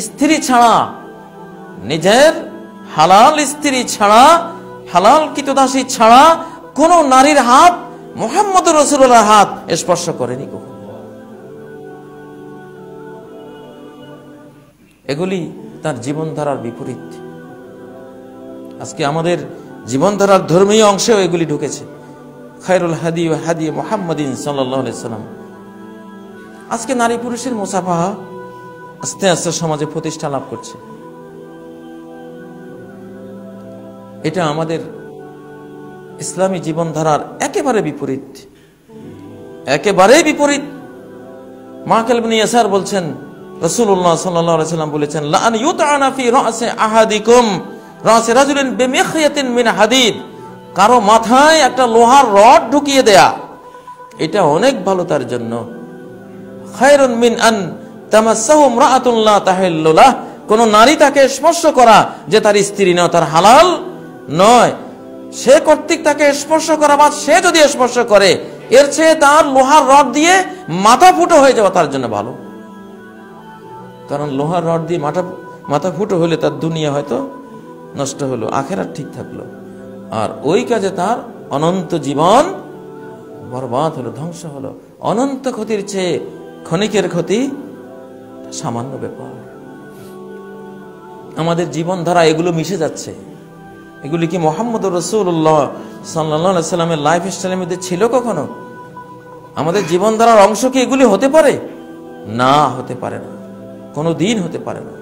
স্ত্রী ছাড়া, নিজের হালাল স্ত্রী ছাড়া, হালাল কিতদাসী ছাড়া কোন নারীর হাত, মোহাম্মদ রসুল্লাহর হাত স্পর্শ করেনি কখনো। এগুলি তার জীবনধারার বিপরীত। আজকে আমাদের জীবনধারার ধর্মীয় অংশেও এগুলি ঢুকেছে। খায়রুল হাদি ও হাদি মোহাম্মদিন সাল্লাম আজকে নারী পুরুষের মোসাফাহা আস্তে আস্তে সমাজে প্রতিষ্ঠা লাভ করছে। এটা আমাদের ইসলামী জীবনধারার একেবারে বিপরীত। একেবারেই বিপরীত। মাকাল ইবনে ইয়াসার বলছেন আলাইহি সাল্লাম বলেছেন আহাদিকুম, রাসি বিমিখয়াতিন মিন হাদিদ। কারও মাথায় একটা লোহার রড ঢুকিয়ে দেয়া, এটা অনেক ভালো তার জন্য। মিন আন কোন নারী তাকে স্পর্শ করা যে তার স্ত্রী নয় তার হালাল নয়। সে কর্তৃক তাকে স্পর্শ করা বা সে যদি স্পর্শ করে, এর চেয়ে তার লোহার রড দিয়ে মাথা ফুটো হয়ে যাওয়া তার জন্য ভালো। কারণ লোহার রড দিয়ে মাথা মাথা ফুটো হলে তার দুনিয়া হয়তো নষ্ট হলো আখেরা ঠিক থাকল। আর ওই কাজে তার অনন্ত জীবন বরবাদ হলো, ধ্বংস হলো। অনন্ত ক্ষতির চেয়ে ক্ষণিকের ক্ষতি সামান্য ব্যাপার। আমাদের জীবনধারা এগুলো মিশে যাচ্ছে। এগুলি কি মোহাম্মদ রসুল্লাহ সাল্লা সাল্লামের লাইফ স্টাইলের মধ্যে ছিল কখনো? আমাদের জীবনধারার অংশ কি এগুলি হতে পারে? না, হতে পারে না। কোনো দিন হতে পারে না।